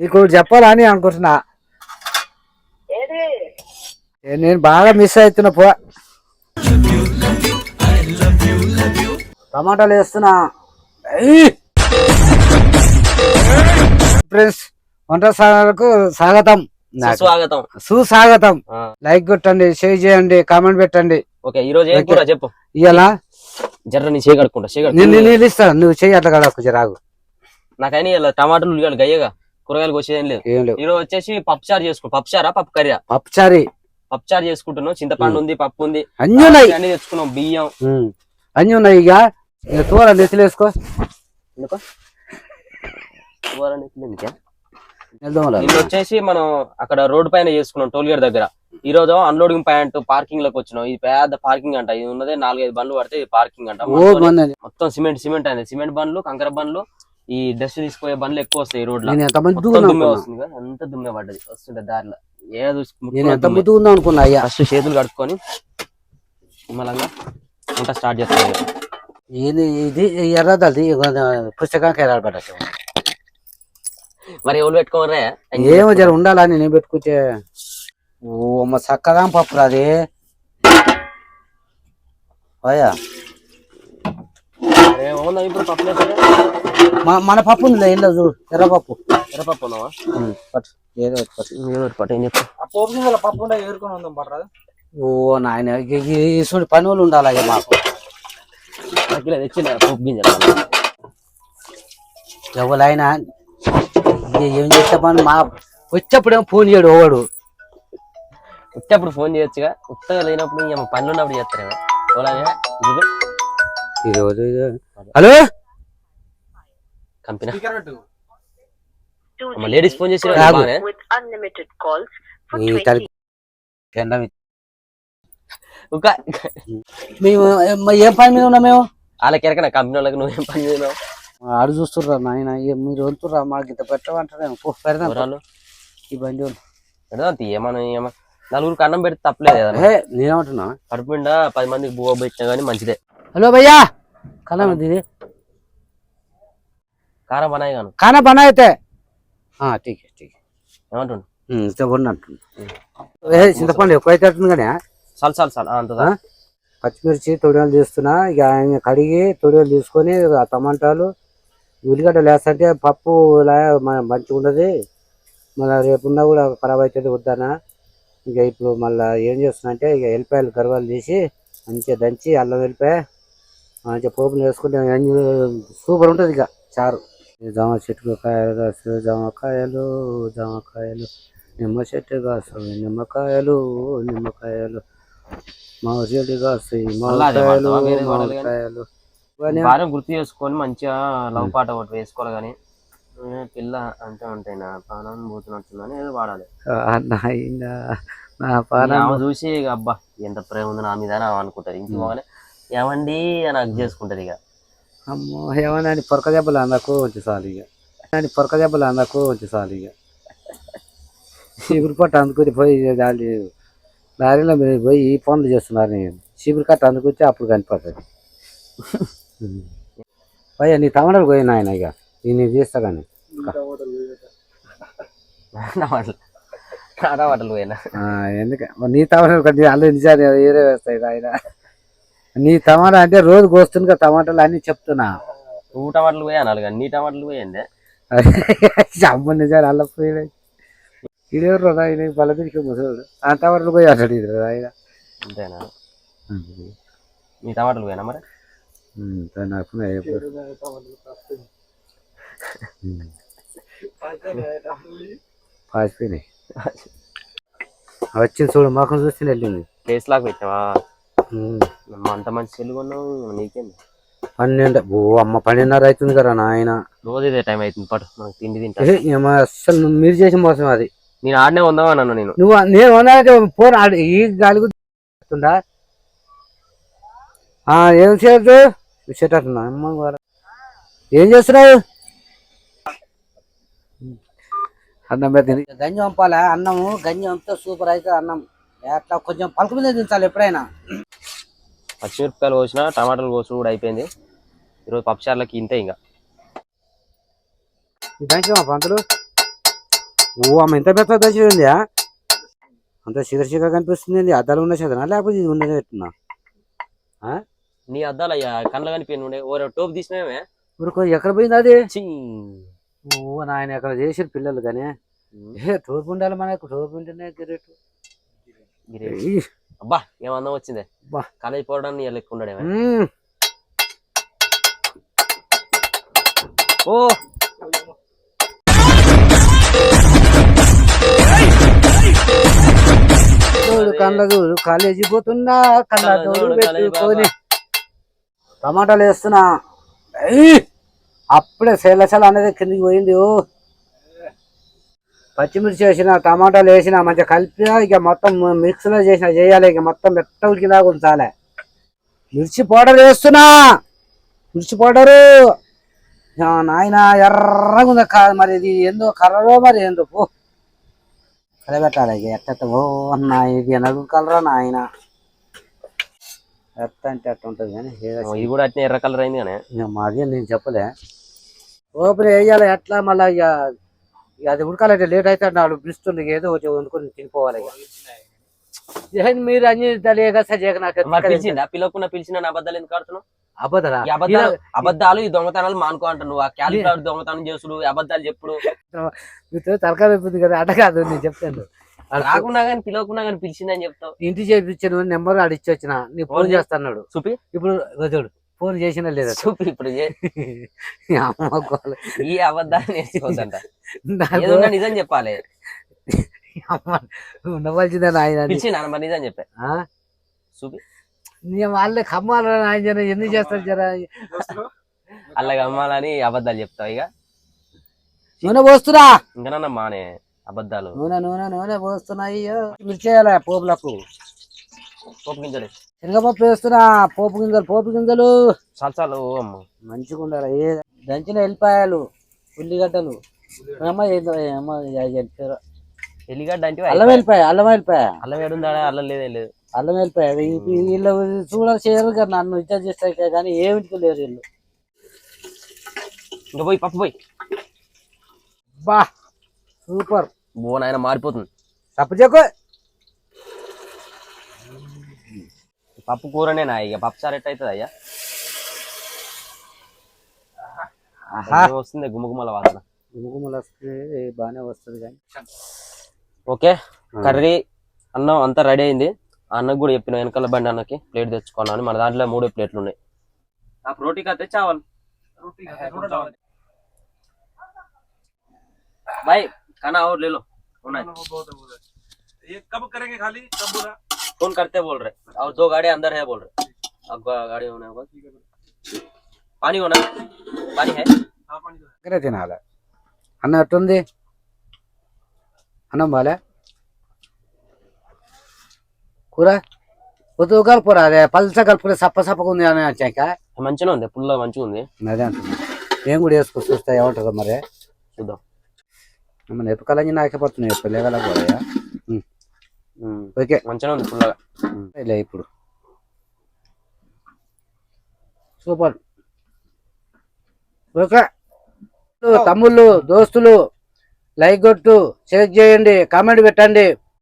నీకు ఒకటి చెప్పాలా అని అనుకుంటున్నా. నేను బాగా మిస్ అవుతున్నా పో టమాటాలు వేస్తున్నా! ఫ్రెండ్స్ వంట సాగకు స్వాగతం. స్వాగతం సుస్వాగతం. లైక్ కొట్టండి షేర్ చేయండి కామెంట్ పెట్టండి. ఓకే ఈ రోజు ఏం ఓకే. కూర చెప్పు. జర్ర నీ చేయగడుకుంటా నేను చేయగడు నేను ఇస్తాను నువ్వు చెయ్యి అట్లా కదా కొంచెం రాగు నాకైనా ఇలా టమాటాలు ఉల్లిగడ్డలు గయ్యగా. కూరగాయలు వచ్చేది ఏం లేదు. ఏం లేవు. ఈ రోజు వచ్చేసి పప్పు చారు చేసుకో పప్పు చారా పప్పు కర్రీయా పప్పుచారి పప్పు చారు. చేసుకుంటున్నాం. చింతపండు ఉంది పప్పు ఉంది. అన్నీ ఉన్నాయి. అన్ని తెచ్చుకున్నాం బియ్యం. ఉమ్. అన్నీ ఉన్నాయి ఇక. ఇక తూర నెత్తిలేసుకో ఎందుకో? కూర? వెళ్దాం. నిన్న వచ్చేసి మనం అక్కడ రోడ్ పైన చేసుకున్నాం టోల్ గేట్ దగ్గర. ఈ రోజు అన్లోడింగ్ పాయింట్ పార్కింగ్లోకి వచ్చినాం. ఇది పెద్ద పార్కింగ్ అంట. ఇది ఉన్నదే నాలుగైదు బండ్లు పడితే ఇది పార్కింగ్ అంట. ఓ మొత్తం- మంది మొత్తం సిమెంట్ సిమెంట్ అయింది. సిమెంట్ బండ్లు కంకర బండ్లు ఈ డస్ట్ తీసుకుపోయే బండ్లు ఎక్కువ వస్తాయి రోడ్ దుమ్మే వస్తుంది కదా అంత దుమ్మే పడ్డది. వస్తుంటే దారిలో. ఏదో అనుకున్నా అయ్యా. ఫస్ట్ చేతులు కడుక్కొని వంట స్టార్ట్ చేస్తాను ఇది ఇది ఎర్రదది పుస్తకానికి ఎర్రబడ్డ మరి ఎవరు పెట్టుకోమరే ఏమో జర ఉండాలని నేను పెట్టుకుంటే? ఓ అమ్మ చక్కగా పప్పు అది. అయ్యా ఇప్పుడు పప్పు మన మన పప్పు ఉంది ఇంట్లో చూడు ఎర్రపప్పు. ఎర్రపప్పు ఉన్నావా ఉమ్, పట్టు. ఏదో ఒకటి పట్టు. ఏదో ఒకటి పట్టు ఏం ఆ పోపు గింజల పప్పు ఉండే ఏరుకొని ఉందాం పట్టరాదు ఓ నాయన ఇటువంటి పని వాళ్ళు ఉండాలి అయ్యా మాకు. కిలో తెచ్చింది పప్పు గింజలు. ఎవరైనా ఏం చేస్తే పని మా వచ్చేప్పుడేమో ఫోన్ చేయడు ఓవాడు ఉట్టప్పుడు ఫోన్ చేయొచ్చుగా ఉత్తగా లేనప్పుడు ఏమో పనులు ఉన్నప్పుడు చేస్తారేమో. హలో? కంపెనీ? లేడీస్ ఫోన్ చేసి ఏం పని మీద ఉన్నా మేము? వాళ్ళకి ఎరకనా? కంపెనీ వాళ్ళకి నువ్వు ఏం పని మీద ఆడు చూస్తుర్రా నాయన మీరు వంతుర్రా మాకు ఇంత పెట్టమంటారు పెడదాం ఈ బండి పెడదాం ఏమన్నా ఏమన్నా నలుగురికి అన్నం పెడితే తప్పలేదు కదా నేనేమంటున్నా? కడుపుండా పది మందికి బువ్వ పెట్టినా కానీ మంచిదే. హలో భయ్యా! కళ ఇది. दीदी కారం బనాయి గాను खाना बनाए थे हाँ ठीक है ठीक है ఏమంటుండు हम्म तो बोलना ఏ చింతపండు ఎక్కువ అవుతుంది కానీ చాలు చాలు చాలు ఆ, అంత చాలు. పచ్చిమిర్చి తొడియాలు తీస్తున్నా ఇక ఆయన కడిగి తొడియాలు తీసుకొని ఆ టమాటాలు ఉల్లిగడ్డలు వేస్తుంటే పప్పు లా మ- మంచిగా ఉండదు మళ్ళీ రేపున్నా కూడా ఖరాబ్ అవుతుంది వద్దానా ఇక ఇప్పుడు మళ్ళీ ఏం చేస్తున్నా అంటే ఇక ఎల్లిపాయలు గర్వాలు తీసి మంచిగా దంచి అల్లం వెల్లిపాయ మంచిగా పోపులు వేసుకుంటే సూపర్ ఉంటుంది ఇక చారు ఈ జామ చెట్టు కాయలు కాసు జామకాయలు జామకాయలు నిమ్మ చెట్టు కాసు నిమ్మకాయలు నిమ్మకాయలు మామిడి కాసు మళ్ళా అదే మామిడికాయలు? వేరే? మామిడికాయలు. భార్య గుర్తు చేసుకొని మంచిగా లవ్ పాట ఒకటి వేసుకోవాలి కానీ పిల్ల అంటే ఉంటాయి నా ప్రాణం పోతున్నట్టుందని ఏదో వాడాలి నా పానం చూసి ఇక అబ్బా ఎంత ప్రేమ ఉంది నా మీద అని ఆమె అనుకుంటది ఇంటి పోగానే ఏమండి అని అది చేసుకుంటది ఇక. అమ్మో ఏమన్నా అని పొరక దెబ్బలు అందకు వచ్చి చాలు ఇక అని పొరక దెబ్బలు అందకు వచ్చి చాలు ఇక చీపురు పట్టు అందుకొని పోయి దాని లారీలో మీరు పోయి ఈ పనులు చేస్తున్నారు నేను. చీపురు కట్ట అందుకొచ్చి అప్పుడు కనిపడుతుంది పోయా నీ తమడలు పోయి నాయన ఇక నేను చేస్తా కానీ. నా పోయినా. ఎందుకంటే నీ అల్లు నిజాలు వేరే వేస్తాయి ఆయన నీ టమాటా అంటే రోజు కోస్తుంది కదా టమాటాలు అన్ని చెప్తున్నా. నువ్వు టమాటలు పోయి అనాలి కానీ నీ టమాటలు పోయిందే. అమ్మ నిజాలు అల్ల ఇదేవరు ఆయన పల్లెదిరికి ముసలు ఆ టమాటాలు పోయి అన్నాడు ఇది ఆయన అంతేనా? నీ టమాటలు పోయినా మరి? నాకు పాసిపోయినాయి. వచ్చింది చూడు మొఖం చూస్తే వెళ్ళింది. ప్లేస్ లాగా పెట్టావా? అంత మంచి సెల్ కొన్నావు నీకేంది? పన్నెండు ఓ అమ్మ పన్నెండున్నర అవుతుంది కదా నాయన. రోజు ఇదే టైం అవుతుంది పట్టు మనకు తిండి తింటా. ఏమ అస్సలు నువ్వు మీరు చేసిన మోసం అది. నేను ఆడనే ఉందామా నన్ను నేను? నువ్వు నేను ఉన్నానంటే ఫోన్ ఆడు ఈ గాలి గుర్తుందా ఏం చేయదు విసేటట్టున్నా అమ్మ వాడు. ఏం చేస్తున్నావు? అన్నం పెద్ద గంజి పంపాలా అన్నము గంజి పంపితే సూపర్ అయితే అన్నం. అట్లా కొంచెం పలక మీద దించాలి ఎప్పుడైనా. పచ్చిమిరపకాయలు కోసిన టమాటాలు కోసుడు కూడా అయిపోయింది. ఈరోజు పప్పుచారులకి ఇంతే ఇంకా. మా పంతులు. ఓ అమ్మ ఇంత పెద్ద దశ ఉంది అంత చిగర చిగర కనిపిస్తుంది అద్దాలు ఉన్న చదనా లేకపోతే ఇది ఉన్నది పెట్టున్నా? నీ అద్దాలు అయ్యా కళ్ళ కనిపించండి ఉండే. ఓ టోపు తీసినామే ఊరుకో ఎక్కడ పోయింది అది. ఓ నాయన ఎక్కడ చేసారు పిల్లలు కానీ? ఏ టోపు ఉండాలి మనకు టోపు ఉంటేనే గిరెట్ గిరి. అబ్బా ఏం అందం వచ్చిందే? అబ్బా. కాలేజ్ పోవడానికి ఉండడేమే ఓ. చూడు కళ్ళ చూడు కాలేజీ పోతున్నా కళ్ళ చూడు పెట్టుకొని. టమాటాలు వేస్తున్నా! అప్పుడే సెలసల అనేది కిందికి పోయింది ఓ. పచ్చిమిర్చి వేసిన టమాటాలు వేసిన మంచిగా కలిపి ఇక మొత్తం మిక్స్లో చేసిన చేయాలి ఇక మొత్తం మెత్త ఉడికిదాకా ఉంచాలి. మిర్చి పౌడర్ వేస్తున్నా. మిర్చి పౌడరు. నాయన ఎర్రగా ఉంది మరి ఇది ఏందో కర్రలో మరి ఏందో పో. కలబెట్టాలి ఇక ఎట్ట ఓ నా ఇది నలుగు కలరా నాయన? ఎట్ట అంటే అట్ట ఉంటుంది కానీ ఇది కూడా అట్నే ఎర్ర కలర్ అయింది కానీ. మాది నేను చెప్పలే. ఓపెన్ వేయాలి ఎట్లా మళ్ళీ ఇక అది ఉడకాలంటే లేట్ అయితే నాలుగు పిలుస్తుంది ఏదో ఒకటి వండుకొని తినిపోవాలి మీరు అన్ని తెలియక పిలిచిందా పిలవకుండా పిలిచిన నా అబద్ధాలు ఎందుకు ఆడుతున్నావు? అబద్ధాలు? అబద్ధాలు ఈ దొంగతనాలు మానుకో అంటావు నువ్వు. ఆ క్యాలిఫ్లవర్ దొంగతనం చేసుడు అబద్ధాలు చెప్పుడు. మీతో తలకాయ వెప్పుంది కదా అట్ట కాదు నేను చెప్తాను. రాకుండా కానీ పిలవకుండా కానీ పిలిచిందని చెప్తావు. ఇంటి చేయించాను నెంబర్ అడిచి వచ్చిన నీ ఫోన్ చేస్తున్నాడు చూపి. ఇప్పుడు చూడు. ఫోన్ చేసినా లేదా? చూపి ఇప్పుడు. ఈ అబద్ధాలు నేర్చుకోవద్దంట. నాకు ఏదన్నా నిజం చెప్పాలి. అమ్మ ఉండవలసిందే నాయన అని. పిలిచి నాన్న మరి నిజం చెప్పే? చూపి. వాళ్ళే కమ్మాలి ఆయన జర ఎందుకు చేస్తారు జర? అలాగ అమ్మాలని అబద్ధాలు చెప్తావు ఇక. నూనె పోస్తున్నా ఇంకా మానే అబద్ధాలు. నూనె నూనె నూనె పోస్తున్నాయి. మిర్చేయాలి పోపులకు? పోపు గింజలు. శనగపప్పు వేస్తున్నా పోపు గింజలు పోపు గింజలు. చాలు చాలు ఓ అమ్మ. మంచిగా ఉండాలి. ఏ దంచిన ఎల్లిపాయలు ఉల్లిగడ్డలు. అమ్మ. ఎల్లిగడ్డ అంటే అల్లం వెల్లిపాయ అల్లం వెల్లిపాయ అల్లం ఏడుందా అల్లం లేదే లేదు. అల్లం వెల్లిపాయ వీ- వీళ్ళు చూడ చేయరు కదా నన్ను ఇచ్చేది చేస్తాయి కానీ ఏమిటి లేరు వీళ్ళు. ఇంకా పోయి పప్పు పోయి. బా సూపర్. బో నాయన మారిపోతుంది. తప్పు చెక్కు పప్పు కూరనే నా ఇక పప్పు సార్ ఎట్ అవుతుంది అయ్యా ఆహా ఏం వస్తుంది గుమ్మగుమ్మల వాసన గుమగుమలు వస్తే బాగానే వస్తుంది కానీ ఓకే కర్రీ అన్నం అంతా రెడీ అయింది ఆ అన్నకు కూడా చెప్పిన వెనకాల బండి అన్నకి ప్లేట్ తెచ్చుకున్నాను మన దాంట్లో మూడు ప్లేట్లు ఉన్నాయి నాకు రోటీ కత్తే చావాలి भाई खाना और ले लो होना है ये कब करेंगे खाली कब बोला फोन करते बोल रहे और दो गाड़ी अंदर है बोल रहे आपका गाड़ी होने होगा पानी होना है? पानी है हाँ पानी तो है దగ్గరే తినాలి అన్నం ఎట్టుంది అన్నం బాలే కూర పొద్దు కలుపురా అదే పల్చ కలుపుకునే సప్ప సప్పగా ఉంది అని వచ్చాక మంచిగా ఉంది పుల్ల మంచిగా ఉంది అదే అంటున్నా నేను కూడా వేసుకొని చూస్తా ఏమంటుందో మరి చూద్దాం మన ఎప్పకాలని నాకే పడుతున్నాయి ఎప్పుడు లేగల కూడా ఉమ్, ఓకే మంచిగా ఉంది పుల్లగా. లే ఇప్పుడు. సూపర్. ఓకే. తమ్ముళ్ళు దోస్తులు లైక్ కొట్టు షేర్ చేయండి కామెంట్ పెట్టండి.